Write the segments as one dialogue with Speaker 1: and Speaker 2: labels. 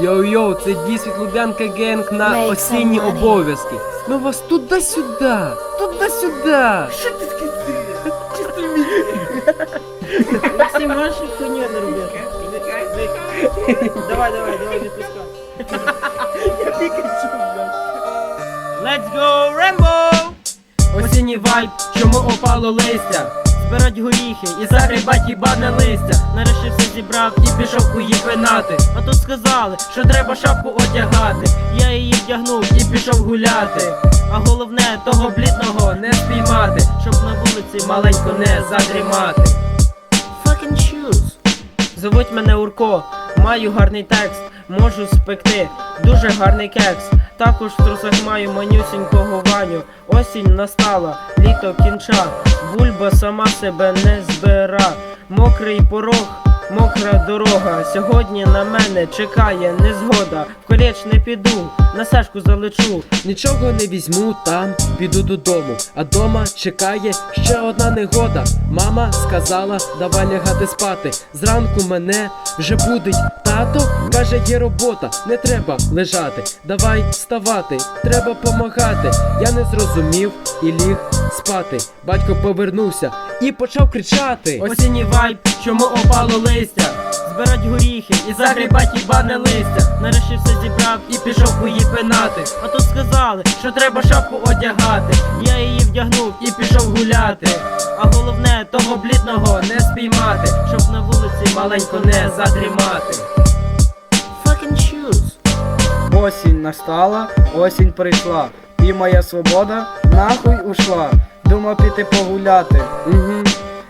Speaker 1: Йоу-йоу, це дійсно Лубянка Генг на
Speaker 2: Make some
Speaker 1: осінні
Speaker 2: money.
Speaker 1: обов'язки. Ми вас туди-сюди, туди-сюди.
Speaker 3: Що ти сказав? Чисто Максим, можеш хуйню не робити? Давай, давай, давай, відпускай. Я Пікачу, блядь. Let's go, Rambo!
Speaker 1: Осінній вайб, чому опало листя?
Speaker 3: Збирать горіхи і загрібать їбане листя. Нарешті все зібрав
Speaker 1: І пішов хуї пинати,
Speaker 3: А тут сказали, що треба шапку одягати. Я її вдягнув
Speaker 1: і пішов гуляти.
Speaker 3: А головне, того блідного
Speaker 1: Не спіймати,
Speaker 3: щоб на вулиці
Speaker 1: маленько не задрімати.
Speaker 3: Fucking shoes. Зовуть мене Урко, маю гарний текст, можу спекти, дуже гарний кекс. Також в трусах маю манюсінького ваню. Осінь настала, літо кінча, бульба сама себе не збира. Мокрий порог, мокра дорога. Сьогодні на мене чекає незгода. В колеч не піду, на сашку залечу.
Speaker 1: Нічого не візьму там, піду додому. А дома чекає ще одна негода. Мама сказала, давай лягати спати. Зранку мене вже будить тато. Каже, є робота, не треба лежати. Давай вставати, треба помагати. Я не зрозумів і ліг спати. Батько повернувся і почав кричати.
Speaker 3: Осінній вайб, чому опало листя? Збирать горіхи і загрібать їбане листя. Нарешті все зібрав
Speaker 1: І пішов хуї пинати,
Speaker 3: А тут сказали, що треба шапку одягати. Я її вдягнув
Speaker 1: і пішов гуляти.
Speaker 3: а головне того блідного
Speaker 1: Не спіймати,
Speaker 3: щоб на вулиці
Speaker 1: маленько не задрімати.
Speaker 3: Fucking shoes.
Speaker 4: Осінь настала, осінь прийшла, і моя свобода нахуй ушла. Думав піти погуляти.
Speaker 1: Угу.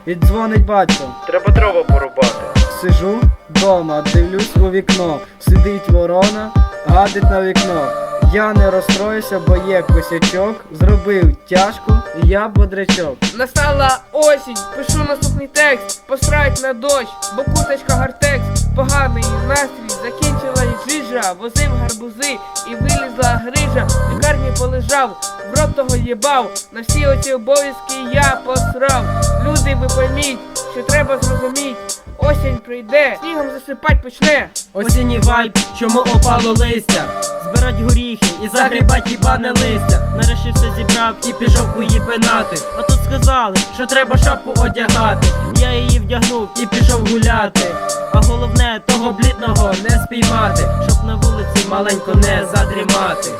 Speaker 4: І дзвонить батько.
Speaker 1: Треба дрова порубати.
Speaker 4: Сижу вдома, дивлюсь у вікно. Сидить ворона, гадить на вікно. Я не розстроюся, бо є косячок. Зробив тяжко, і я бодрячок.
Speaker 5: Настала осінь, пишу наступний текст, посрать на дощ, бо куточка гартекс, поганий настрій, закінчилась жижа, возив гарбузи і вилізла грижа, лікарні полежав, в рот того їбав, на всі оці обов'язки я посрав. Люди, ви пойміть, що треба зрозуміть, осінь прийде, снігом засипать почне.
Speaker 1: Осінній вайб, чому опало листя?
Speaker 3: Збирать горіхи і загрібать їбане листя. Нарешті все зібрав
Speaker 1: І пішов хуї пинати,
Speaker 3: А тут сказали, що треба шапку одягати. Я її вдягнув
Speaker 1: і пішов гуляти.
Speaker 3: а головне того блідного
Speaker 1: Не спіймати,
Speaker 3: щоб на вулиці
Speaker 1: маленько не задрімати.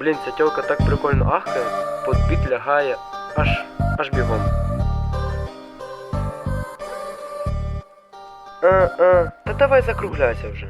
Speaker 1: Блін, ця тілка так прикольно ахкає, под біт лягає аж аж бігом. Е, е, та давай закругляйся вже.